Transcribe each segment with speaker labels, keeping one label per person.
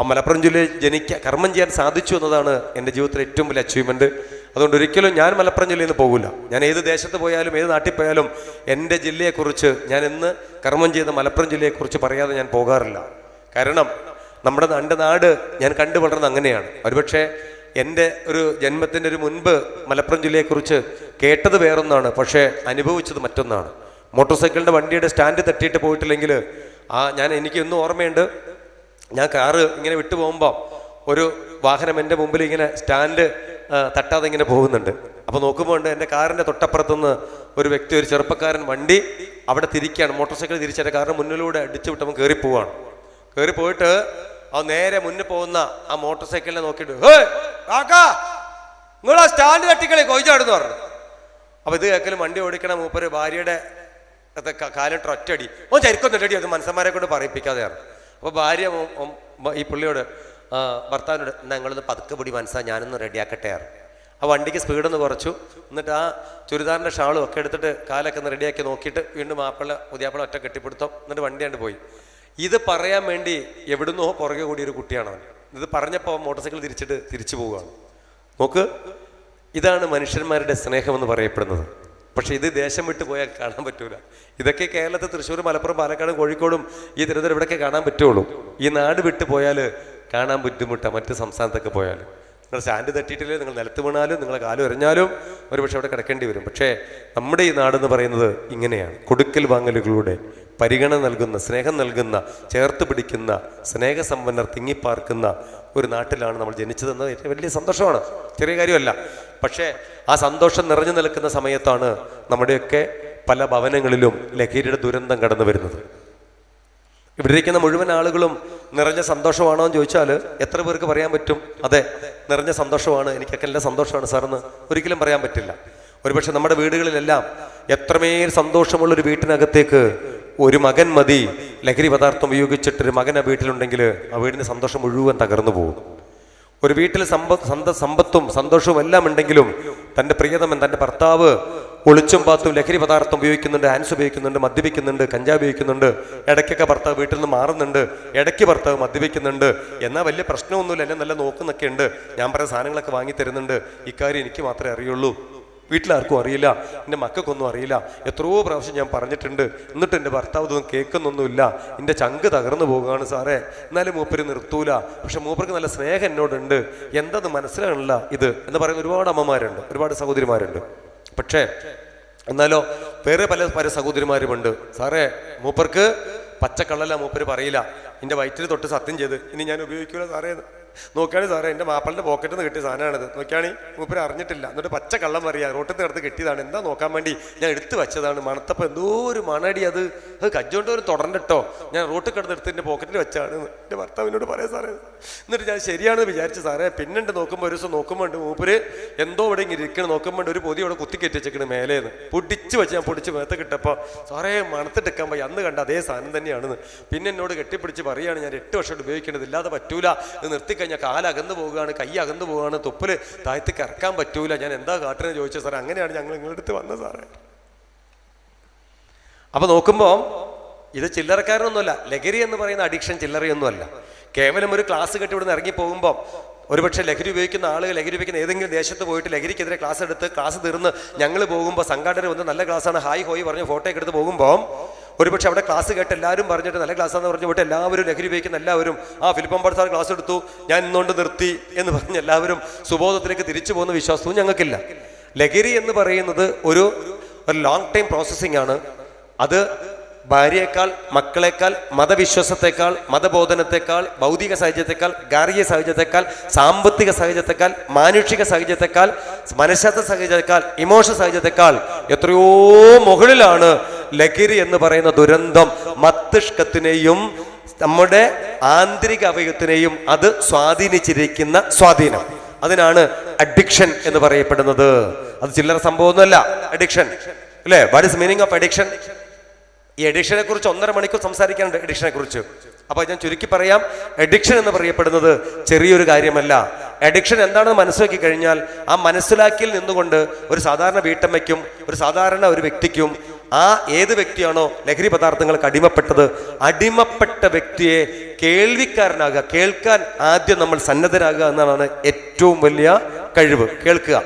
Speaker 1: ആ മലപ്പുറം ജില്ലയിൽ ജനിക്കാൻ കർമ്മം ചെയ്യാൻ സാധിച്ചു എന്നതാണ് എന്റെ ജീവിതത്തിലെ ഏറ്റവും വലിയ അച്ചീവ്മെന്റ് അതുകൊണ്ട് ഒരിക്കലും ഞാൻ മലപ്പുറം ജില്ലയിൽ നിന്ന് പോകില്ല ഞാൻ ഏത് ദേശത്ത് പോയാലും ഏത് നാട്ടിൽ പോയാലും എന്റെ ജില്ലയെക്കുറിച്ച് ഞാൻ ഇന്ന് കർമ്മം ചെയ്ത മലപ്പുറം ജില്ലയെക്കുറിച്ച് പറയാതെ ഞാൻ പോകാറില്ല. കാരണം നമ്മുടെ എന്റെ നാട് ഞാൻ കണ്ടു വളർന്നത് അങ്ങനെയാണ്. ഒരുപക്ഷെ എന്റെ ഒരു ജന്മത്തിന്റെ ഒരു മുൻപ് മലപ്പുറം ജില്ലയെക്കുറിച്ച് കേട്ടത് വേറൊന്നാണ് പക്ഷേ അനുഭവിച്ചത് മറ്റൊന്നാണ്. മോട്ടോർ സൈക്കിളിന്റെ വണ്ടിയുടെ സ്റ്റാൻഡ് തട്ടിയിട്ട് പോയിട്ടില്ലെങ്കിൽ ആ ഞാൻ എനിക്ക് ഇന്നും ഓർമ്മയുണ്ട് ഞാൻ കാറ് ഇങ്ങനെ വിട്ടു പോകുമ്പോൾ ഒരു വാഹനം എന്റെ മുമ്പിൽ ഇങ്ങനെ സ്റ്റാൻഡ് തട്ടാതെ ഇങ്ങനെ പോകുന്നുണ്ട്. അപ്പോൾ നോക്കുമ്പോൾ ഉണ്ട് എന്റെ കാറിന്റെ തൊട്ടപ്പുറത്തുനിന്ന് ഒരു വ്യക്തി ഒരു ചെറുപ്പക്കാരൻ വണ്ടി അവിടെ തിരിക്കുകയാണ് മോട്ടോർ സൈക്കിൾ തിരിച്ചെന്റെ കാറിന് മുന്നിലൂടെ അടിച്ചു വിട്ടപ്പോൾ കയറി പോവാണ്. കയറി പോയിട്ട് ആ നേരെ മുന്നിൽ പോകുന്ന ആ മോട്ടോർ സൈക്കിളിനെ നോക്കിയിട്ട് ഹേ കാക്കാ നിങ്ങൾ സ്റ്റാൻഡ് തട്ടിക്കളി കൊയ്ച്ചാടുന്നു പറഞ്ഞു. അപ്പൊ ഇത് കേൾക്കലും വണ്ടി ഓടിക്കണ മൂപ്പര് ഭാര്യയുടെ കാലിട്ട് ഒറ്റടി ഓ ചരിക്കൊന്നും റെഡി അത് മനസ്സന്മാരെ കൊണ്ട് പറയിപ്പിക്കാതെയാണ്. അപ്പൊ ഭാര്യ ഈ പുള്ളിയോട് ഭർത്താവിനോട് എന്നാൽ നിങ്ങളൊന്ന് പതുക്കെ പിടി മനസ്സാ ഞാനൊന്ന് റെഡിയാക്കട്ടെ ആ വണ്ടിക്ക് സ്പീഡൊന്ന് കുറച്ചു. എന്നിട്ട് ആ ചുരിദാറിന്റെ ഷാളും ഒക്കെ എടുത്തിട്ട് കാലൊക്കെ ഒന്ന് റെഡിയാക്കി നോക്കിയിട്ട് വീണ്ടും മാപ്പിള പുതിയാപ്പിള ഒറ്റ കെട്ടിപ്പിടുത്തം. എന്നിട്ട് വണ്ടി കണ്ട് പോയി. ഇത് പറയാൻ വേണ്ടി എവിടുന്നോ പുറകെ കൂടിയ ഒരു കുട്ടിയാണ് അവൻ. ഇത് പറഞ്ഞപ്പോൾ മോട്ടോർ സൈക്കിൾ തിരിച്ചിട്ട് തിരിച്ചു പോവുകയാണ്. നോക്ക് ഇതാണ് മനുഷ്യന്മാരുടെ സ്നേഹമെന്ന് പറയപ്പെടുന്നത്. പക്ഷെ ഇത് ദേശം വിട്ട് പോയാൽ കാണാൻ പറ്റൂല. ഇതൊക്കെ കേരളത്തിൽ തൃശ്ശൂർ മലപ്പുറം പാലക്കാട് കോഴിക്കോടും ഈ തിരുവനന്തപുരം ഇവിടെയൊക്കെ കാണാൻ പറ്റുള്ളൂ. ഈ നാട് വിട്ട് പോയാൽ കാണാൻ ബുദ്ധിമുട്ടാണ് മറ്റ് സംസ്ഥാനത്തൊക്കെ പോയാൽ. നിങ്ങൾ സ്റ്റാൻഡ് തട്ടിയിട്ടില്ലേ നിങ്ങൾ നിലത്ത് വീണാലും നിങ്ങളെ കാലം എറിഞ്ഞാലും ഒരുപക്ഷെ അവിടെ കിടക്കേണ്ടി വരും. പക്ഷേ നമ്മുടെ ഈ നാടെന്ന് പറയുന്നത് ഇങ്ങനെയാണ്. കൊടുക്കൽ വാങ്ങലുകളുടെ പരിഗണന നൽകുന്ന സ്നേഹം നൽകുന്ന ചേർത്ത് പിടിക്കുന്ന സ്നേഹസമ്പന്നർ തിങ്ങിപ്പാർക്കുന്ന ഒരു നാട്ടിലാണ് നമ്മൾ ജനിച്ചതെന്നത് ഏറ്റവും വലിയ സന്തോഷമാണ്. ചെറിയ കാര്യമല്ല. പക്ഷേ ആ സന്തോഷം നിറഞ്ഞു നിൽക്കുന്ന സമയത്താണ് നമ്മുടെയൊക്കെ പല ഭവനങ്ങളിലും ലഹരിയുടെ ദുരന്തം കടന്നു വരുന്നത്. ഇവിടെ ഇരിക്കുന്ന മുഴുവൻ ആളുകളും നിറഞ്ഞ സന്തോഷമാണോ എന്ന് ചോദിച്ചാൽ എത്ര പേർക്ക് പറയാൻ പറ്റും? അതെ നിറഞ്ഞ സന്തോഷമാണ്. എനിക്കൊക്കെ എല്ലാം സന്തോഷമാണ് സാറെന്ന് ഒരിക്കലും പറയാൻ പറ്റില്ല. ഒരുപക്ഷെ നമ്മുടെ വീടുകളിലെല്ലാം എത്രമേൽ സന്തോഷമുള്ള ഒരു വീട്ടിനകത്തേക്ക് ഒരു മകൻ മതി. ലഹരി പദാർത്ഥം ഉപയോഗിച്ചിട്ട് ഒരു മകൻ ആ വീട്ടിലുണ്ടെങ്കിൽ ആ വീടിന്റെ സന്തോഷം മുഴുവൻ തകർന്നു പോകും. ഒരു വീട്ടിൽ സമ്പത്ത് സമ്പത്തും സന്തോഷവും എല്ലാം ഉണ്ടെങ്കിലും തന്റെ പ്രിയതമൻ തന്റെ ഭർത്താവ് ഒളിച്ചും പാത്തും ലഹരി പദാർത്ഥം ഉപയോഗിക്കുന്നുണ്ട് ആൻസ് ഉപയോഗിക്കുന്നുണ്ട് മദ്യപിക്കുന്നുണ്ട് കഞ്ചാവ് ഉപയോഗിക്കുന്നുണ്ട് ഇടയ്ക്കൊക്കെ ഭർത്താവ് വീട്ടിൽ നിന്ന് മാറുന്നുണ്ട് ഇടയ്ക്ക് ഭർത്താവ് മദ്യപിക്കുന്നുണ്ട്. എന്നാൽ വലിയ പ്രശ്നമൊന്നുമില്ല എന്നെ നല്ല നോക്കുന്നൊക്കെ ഉണ്ട് ഞാൻ പറയുന്ന സാധനങ്ങളൊക്കെ വാങ്ങി തരുന്നുണ്ട്. ഇക്കാര്യം എനിക്ക് മാത്രമേ അറിയുള്ളൂ. വീട്ടിലാർക്കും അറിയില്ല എന്റെ മക്കൾക്കൊന്നും അറിയില്ല. എത്രയോ പ്രാവശ്യം ഞാൻ പറഞ്ഞിട്ടുണ്ട് എന്നിട്ട് എന്റെ ഭർത്താവ് ഇതൊന്നും കേൾക്കുന്നൊന്നുമില്ല. എന്റെ ചങ്ക് തകർന്നു പോകുകയാണ് സാറേ. എന്നാലും മൂപ്പര് നിർത്തൂല. പക്ഷെ മൂപ്പർക്ക് നല്ല സ്നേഹം എന്നോടുണ്ട്. എന്തെന്ന് മനസ്സിലാകണില്ല ഇത്. എന്ന് പറയുന്ന ഒരുപാട് അമ്മമാരുണ്ട് ഒരുപാട് സഹോദരിമാരുണ്ട്. പക്ഷേ എന്നാലോ വേറെ പല പല സഹോദരിമാരുമുണ്ട്. സാറേ മൂപ്പർക്ക് പച്ചക്കള്ളല്ല മൂപ്പര് പറയില്ല. എന്റെ വയറ്റിൽ തൊട്ട് സത്യം ചെയ്ത്. ഇനി ഞാൻ ഉപയോഗിക്കൂല സാറേ എന്ന്. നോക്കിയാണി സാറേ എന്റെ മാപ്പിളിന്റെ പോക്കറ്റിൽ നിന്ന് കിട്ടിയ സാധനമാണിത്. നോക്കിയാണി മൂപ്പര് അറിഞ്ഞിട്ടില്ല. എന്നിട്ട് പച്ച കള്ളം പറയുക റോട്ടിൽ നിന്ന് കിട്ടിയതാണ്. എന്താ നോക്കാൻ വേണ്ടി? ഞാൻ എടുത്തു വെച്ചതാണ്. മണത്തപ്പോൾ എന്തോ ഒരു മണടി അത്. അത് കജ്ജോണ്ട് ഒരു തുടരണ്ടോ ഞാൻ റോട്ടിൽ കിടന്ന് എടുത്ത് എന്റെ പോക്കറ്റിൽ വെച്ചാണ് എന്റെ ഭർത്താവിനോട് പറയാം സാറേ. എന്നിട്ട് ഞാൻ ശരിയാണെന്ന് വിചാരിച്ചു സാറേ പിന്നുണ്ട് നോക്കുമ്പോൾ ഒരു ദിവസം നോക്കുമ്പോൾ ഉണ്ട് മൂപ്പര് എന്തോ ഇവിടെ ഇങ്ങനെ ഇരിക്കണം. നോക്കുമ്പോൾ ഒരു പൊതി ഇവിടെ കുത്തിക്കെട്ടി വെച്ചേക്കണ് മേലേന്ന്. പൊടിച്ച് വെച്ച് ഞാൻ പൊടിച്ച് മേത്ത് കിട്ടപ്പോൾ സാറേ മണത്തിട്ടെക്കാൻ പോയി. അന്ന് കണ്ട അതേ സാധനം തന്നെയാണെന്ന്. പിന്നെ എന്നോട് കെട്ടിപ്പിടിച്ച് പറയുകയാണ് ഞാൻ എട്ട് വർഷം ഉപയോഗിക്കേണ്ടത് ഇല്ലാതെ പറ്റൂല. നിർത്തിക്കഴിഞ്ഞാൽ കാൽ കാലകന്ന് പോവുകയാണ് കൈ അകന്നു പോവുകയാണ് തൊപ്പിൽ താഴത്തേക്ക് ഇറക്കാൻ പറ്റൂല. ഞാൻ എന്താ കാട്ടിനെ ചോദിച്ചത് സാറേ. അങ്ങനെയാണ് ഞങ്ങൾ നിങ്ങളുടെ അടുത്ത് വന്നത് സാറേ. അപ്പൊ നോക്കുമ്പോൾ ഇത് ചില്ലറക്കാരനൊന്നുമല്ല ലഹരി എന്ന് പറയുന്ന അഡിക്ഷൻ ചില്ലറയൊന്നുമല്ല. കേവലം ഒരു ക്ലാസ് കെട്ടി ഇവിടുന്ന് ഇറങ്ങി പോകുമ്പോൾ ഒരുപക്ഷെ ലഹരി ഉപയോഗിക്കുന്ന ആളുകൾ ലഹരി ഉപയോഗിക്കുന്ന ഏതെങ്കിലും ദേശത്ത് പോയിട്ട് ലഹരിക്കെതിരെ ക്ലാസ് എടുത്ത് ക്ലാസ് തീർന്ന് ഞങ്ങൾ പോകുമ്പോൾ സംഘാടകർ വന്ന് നല്ല ക്ലാസ്സാണ് ഹായ് ഹോയ് പറഞ്ഞ് ഫോട്ടോ ഒക്കെ എടുത്ത് പോകുമ്പോൾ ഒരുപക്ഷെ അവിടെ ക്ലാസ് കേട്ട് എല്ലാവരും പറഞ്ഞിട്ട് നല്ല ക്ലാസ് എന്ന് പറഞ്ഞു പോയിട്ട് എല്ലാവരും ലഹരി ഉപയോഗിക്കുന്ന എല്ലാവരും ആ ഫിലിപ്പമ്പാട് സാർ ക്ലാസ് എടുത്തു ഞാൻ ഇന്നുകൊണ്ട് നിർത്തി എന്ന് പറഞ്ഞ് എല്ലാവരും സുബോധത്തിലേക്ക് തിരിച്ചു പോകുന്ന വിശ്വാസവും ഞങ്ങൾക്കില്ല. ലഹരി എന്ന് പറയുന്നത് ഒരു ഒരു ലോങ് ടൈം പ്രോസസ്സിംഗ് ആണ്. അത് ഭാര്യയേക്കാൾ മക്കളെക്കാൾ മതവിശ്വാസത്തെക്കാൾ മതബോധനത്തെക്കാൾ ഭൗതിക സാഹചര്യത്തെക്കാൾ ഗാർഹിക സാഹചര്യത്തെക്കാൾ സാമ്പത്തിക സാഹചര്യത്തെക്കാൾ മാനുഷിക സാഹചര്യത്തെക്കാൾ മനഃശാസ്ത്ര സാഹചര്യത്തെക്കാൾ ഇമോഷണൽ സാഹചര്യത്തെക്കാൾ എത്രയോ മുകളിലാണ് ലഹരി എന്ന് പറയുന്ന ദുരന്തം മസ്തിഷ്കത്തിനെയും നമ്മുടെ ആന്തരിക അവയവത്തിനെയും അത് സ്വാധീനിച്ചിരിക്കുന്ന സ്വാധീനം. അതിനാണ് അഡിക്ഷൻ എന്ന് പറയപ്പെടുന്നത്. അത് ചില്ലറ സംഭവമൊന്നുമല്ല. അഡിക്ഷൻ. അല്ലേ? What is meaning of addiction ഈ അഡിക്ഷനെ കുറിച്ച് ഒന്നര മണിക്കൂർ സംസാരിക്കാനുണ്ട് അഡിക്ഷനെ കുറിച്ച്. അപ്പൊ ഞാൻ ചുരുക്കി പറയാം. അഡിക്ഷൻ എന്ന് പറയപ്പെടുന്നത് ചെറിയൊരു കാര്യമല്ല. അഡിക്ഷൻ എന്താണെന്ന് മനസ്സിലാക്കി കഴിഞ്ഞാൽ ആ മനസ്സിലാക്കിയിൽ നിന്നുകൊണ്ട് ഒരു സാധാരണ വീട്ടമ്മയ്ക്കും ഒരു സാധാരണ ഒരു വ്യക്തിക്കും ആ ഏത് വ്യക്തിയാണോ ലഹരി പദാർത്ഥങ്ങൾക്ക് അടിമപ്പെട്ടത് അടിമപ്പെട്ട വ്യക്തിയെ കേൾവിക്കാരനാകുക കേൾക്കാൻ ആദ്യം നമ്മൾ സന്നദ്ധരാകുക എന്നതാണ് ഏറ്റവും വലിയ കഴിവ്. കേൾക്കുക.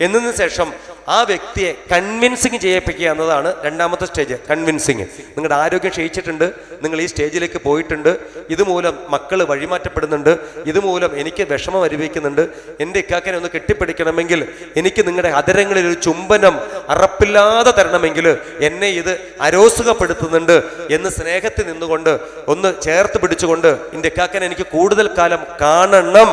Speaker 1: എന്നതിന് ശേഷം ആ വ്യക്തിയെ കൺവിൻസിങ് ചെയ്യിപ്പിക്കുക എന്നതാണ് രണ്ടാമത്തെ സ്റ്റേജ് കൺവിൻസിങ് നിങ്ങളുടെ ആരോഗ്യം ക്ഷയിച്ചിട്ടുണ്ട് നിങ്ങൾ ഈ സ്റ്റേജിലേക്ക് പോയിട്ടുണ്ട് ഇതുമൂലം മക്കൾ വഴിമാറ്റപ്പെടുന്നുണ്ട് ഇതുമൂലം എനിക്ക് വിഷമം അനുഭവിക്കുന്നുണ്ട് എന്റെ ഇക്കാക്കനെ ഒന്ന് കെട്ടിപ്പിടിക്കണമെങ്കിൽ എനിക്ക് നിങ്ങളുടെ അതരങ്ങളിൽ ഒരു ചുംബനം അറപ്പില്ലാതെ തരണമെങ്കിൽ എന്നെ ഇത് അരോസുഖപ്പെടുത്തുന്നുണ്ട് എന്ന് സ്നേഹത്തിൽ നിന്നുകൊണ്ട് ഒന്ന് ചേർത്ത് പിടിച്ചുകൊണ്ട് എന്റെ കാക്കനെ എനിക്ക് കൂടുതൽ കാലം കാണണം.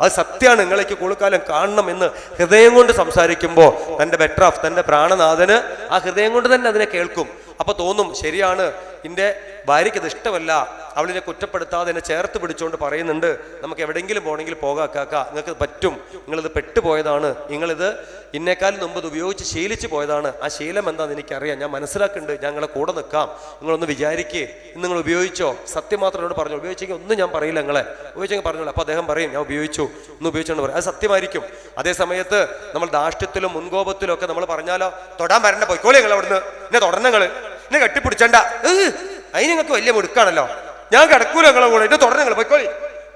Speaker 1: അത് സത്യമാണ് നിങ്ങളേക്ക് കൂടുതൽ കാണണം എന്ന് ഹൃദയം കൊണ്ട് സംസാരിക്കുമ്പോൾ തന്റെ ബെറ്റർ ഓഫ് തന്റെ പ്രാണനാഥന് ആ ഹൃദയം കൊണ്ട് തന്നെ അതിനെ കേൾക്കും. അപ്പൊ തോന്നും ശരിയാണ്. എന്റെ ഭാര്യയ്ക്ക് ഇത് ഇഷ്ടമല്ല. അവളിനെ കുറ്റപ്പെടുത്താതെ എന്നെ ചേർത്ത് പിടിച്ചുകൊണ്ട് പറയുന്നുണ്ട്. നമുക്ക് എവിടെയെങ്കിലും പോകണമെങ്കിൽ പോകാം കാക്ക. നിങ്ങൾക്ക് പറ്റും. നിങ്ങളിത് പെട്ടുപോയതാണ്. നിങ്ങളിത് ഇന്നേക്കാൾ മുമ്പ് ഇത് ഉപയോഗിച്ച് ശീലിച്ചു പോയതാണ്. ആ ശീലം എന്താണെന്ന് എനിക്കറിയാം. ഞാൻ മനസ്സിലാക്കുന്നുണ്ട്. ഞങ്ങളെ കൂടെ നിൽക്കാം. നിങ്ങളൊന്ന് വിചാരിക്കേ. ഇന്ന് നിങ്ങൾ ഉപയോഗിച്ചോ? സത്യം മാത്രം എന്നോട് പറഞ്ഞു ഉപയോഗിച്ചെങ്കിൽ ഒന്നും ഞാൻ പറയില്ല നിങ്ങളെ. ഉപയോഗിച്ചെങ്കിൽ പറഞ്ഞോളൂ. അപ്പോൾ അദ്ദേഹം പറയും ഞാൻ ഉപയോഗിച്ചു. ഒന്ന് ഉപയോഗിച്ചുകൊണ്ട് പറയും അത് സത്യമായിരിക്കും. അതേ സമയത്ത് നമ്മൾ ദാഷ്ട്യത്തിലും മുൻകോപത്തിലും ഒക്കെ നമ്മൾ പറഞ്ഞാലോ തൊടാൻ വരണ്ട. പോയിക്കോളി നിങ്ങൾ അവിടുന്ന്. എന്നെ തുടരണങ്ങൾ എന്നെ കെട്ടിപ്പിടിച്ചണ്ട. അതിന് നിങ്ങൾക്ക് വലിയ മുടുക്കാണല്ലോ. ഞാൻ കിടക്കൂല നിങ്ങളെ കൂടെ എന്നെ നിങ്ങൾ പോയിക്കോളി.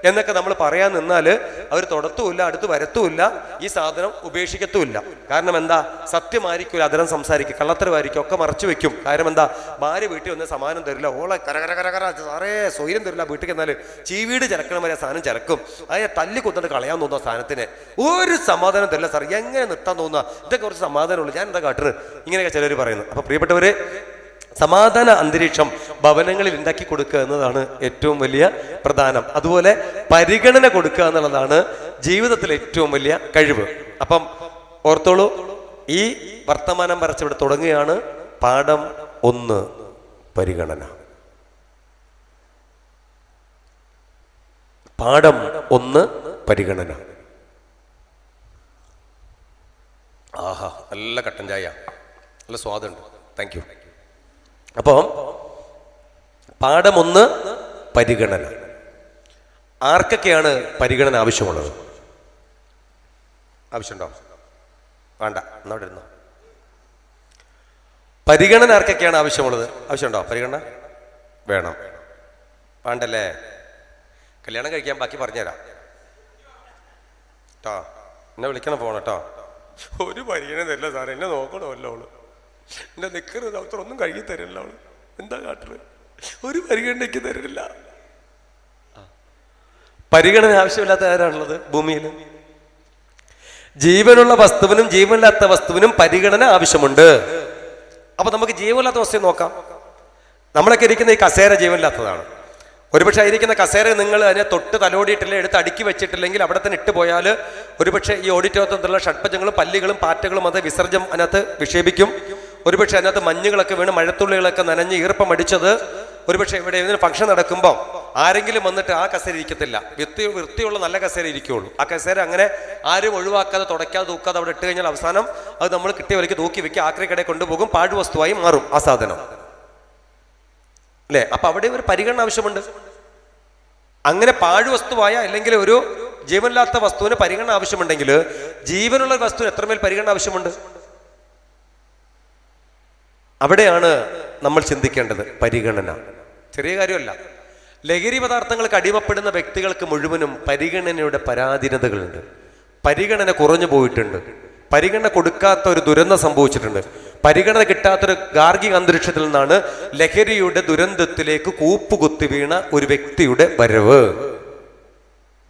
Speaker 1: എന്നൊക്കെ നമ്മൾ പറയാൻ നിന്നാൽ അവർ തുടത്തുമില്ല അടുത്ത് വരത്തുമില്ല ഈ സാധനം ഉപേക്ഷിക്കത്തുമില്ല. കാരണം എന്താ? സത്യമായിരിക്കും അതരം സംസാരിക്കും കള്ളത്തരമായിരിക്കും ഒക്കെ മറച്ചു വെക്കും. കാരണം എന്താ? ഭാര്യ വീട്ടിൽ വന്ന് സമാനം തരില്ല ഓളെ കരകര കര കര കര സാറേ സ്വൈര്യം തരില്ല വീട്ടിൽ ചെന്നാൽ ചീവീട് ചിലക്കണം വരെ സാധനം ചിലക്കും. അതിനെ തല്ലി കുത്തിട്ട് കളയാൻ തോന്നുന്ന സാധനത്തിന്. ഒരു സമാധാനം തരില്ല സാർ എങ്ങനെ നിർത്താൻ തോന്നുക ഇതൊക്കെ കുറച്ച് സമാധാനമുള്ളൂ. ഞാൻ എന്താ കാട്ടുന്നത് ഇങ്ങനെയൊക്കെ ചിലർ പറയുന്നു. അപ്പൊ പ്രിയപ്പെട്ടവരെ സമാധാന അന്തരീക്ഷം ഭവനങ്ങളിൽ ഉണ്ടാക്കി കൊടുക്കുക എന്നതാണ് ഏറ്റവും വലിയ പ്രധാനം. അതുപോലെ പരിഗണന കൊടുക്കുക എന്നുള്ളതാണ് ജീവിതത്തിലെ ഏറ്റവും വലിയ കഴിവ്. അപ്പം ഓർത്തോളൂ ഈ വർത്തമാനം വരച്ചിവിടെ തുടങ്ങുകയാണ് പാഠം ഒന്ന് പരിഗണന. പാഠം ഒന്ന് പരിഗണന. ആഹാ നല്ല കട്ടൻ ചായ. നല്ല സ്വാദുണ്ട്. താങ്ക് യു അപ്പം പാഠമൊന്ന് പരിഗണന. ആർക്കൊക്കെയാണ് പരിഗണന ആവശ്യമുള്ളത്? ആവശ്യമുണ്ടോ? വേണ്ട എന്നവിടെ ഇരുന്നോ. പരിഗണന ആർക്കൊക്കെയാണ് ആവശ്യമുള്ളത്? ആവശ്യമുണ്ടോ? പരിഗണന? വേണം. വേണ്ടല്ലേ? കല്യാണം കഴിക്കാൻ ബാക്കി പറഞ്ഞുതരാം. കേട്ടോ എന്നെ വിളിക്കണം ഫോൺ കേട്ടോ ഒരു പരിഗണന തരില്ല സാറേ എന്നെ നോക്കണമല്ലോ അവൾ. എന്റെ നിക്കറ് ഡോക്ടർ ഒന്നും കഴുകി തരില്ല അവൾ. എന്താ കാട്ടറ് ഒരു പരിഗണനയ്ക്ക് തരില്ല. പരിഗണന ആവശ്യമില്ലാത്ത ആരാണുള്ളത്? ഭൂമിയിൽ. ജീവനുള്ള വസ്തുവിനും ജീവനില്ലാത്ത വസ്തുവിനും പരിഗണന ആവശ്യമുണ്ട്. അപ്പൊ നമുക്ക് ജീവനില്ലാത്ത വസ്തു നോക്കാം. നമ്മളൊക്കെ ഇരിക്കുന്ന ഈ കസേര ജീവനില്ലാത്തതാണ്. ഒരുപക്ഷെ ഇരിക്കുന്ന കസേര നിങ്ങൾ അതിനെ തൊട്ട് തലോടിയിട്ടില്ല എടുത്ത് അടുക്കി വെച്ചിട്ടില്ലെങ്കിൽ അവിടെ തന്നെ ഇട്ട് പോയാൽ ഒരുപക്ഷെ ഈ ഓഡിറ്റോറിയത്തിലുള്ള ഷഡ്പജങ്ങളും പല്ലികളും പാറ്റകളും അത് വിസർജം അതിനകത്ത് വിക്ഷേപിക്കും. ഒരുപക്ഷെ അതിനകത്ത് മഞ്ഞുകളൊക്കെ വീണ് മഴത്തുള്ളികളൊക്കെ നനഞ്ഞ് ഈർപ്പം അടിച്ചത് ഒരുപക്ഷെ ഇവിടെ ഏതെങ്കിലും ഫംഗ്ഷൻ നടക്കുമ്പോൾ ആരെങ്കിലും വന്നിട്ട് ആ കസേര ഇരിക്കത്തില്ല. വൃത്തി വൃത്തിയുള്ള നല്ല കസേര ഇരിക്കുകയുള്ളൂ ആ കസേര അങ്ങനെ ആരും ഒഴിവാക്കാതെ തുടയ്ക്കാതെ തൂക്കാതെ അവിടെ ഇട്ട് കഴിഞ്ഞാൽ അവസാനം അത് നമ്മൾ കിട്ടിയ വിലയ്ക്ക് തൂക്കി വെക്കുക ആക്രി കടയിൽ കൊണ്ടുപോകും പാഴ്വസ്തുവായി മാറും ആ സാധനം. അല്ലേ? അപ്പൊ അവിടെ ഒരു പരിഗണന ആവശ്യമുണ്ട്. അങ്ങനെ പാഴ്വസ്തുവായ അല്ലെങ്കിൽ ഒരു ജീവനില്ലാത്ത വസ്തുവിന് പരിഗണന ആവശ്യമുണ്ടെങ്കിൽ ജീവനുള്ള വസ്തുവിന് എത്രമേൽ പരിഗണന ആവശ്യമുണ്ട്? അവിടെയാണ് നമ്മൾ ചിന്തിക്കേണ്ടത് പരിഗണന. ചെറിയ കാര്യമല്ല. ലഹരി പദാർത്ഥങ്ങൾക്ക് അടിമപ്പെടുന്ന വ്യക്തികൾക്ക് മുഴുവനും പരിഗണനയുടെ പരാധീനതകളുണ്ട്. പരിഗണന കുറഞ്ഞു പോയിട്ടുണ്ട്. പരിഗണന കൊടുക്കാത്ത ഒരു ദുരന്തം സംഭവിച്ചിട്ടുണ്ട്. പരിഗണന കിട്ടാത്തൊരു ഗാർഹിക അന്തരീക്ഷത്തിൽ നിന്നാണ് ലഹരിയുടെ ദുരന്തത്തിലേക്ക് കൂപ്പുകുത്തി വീണ ഒരു വ്യക്തിയുടെ വരവ്.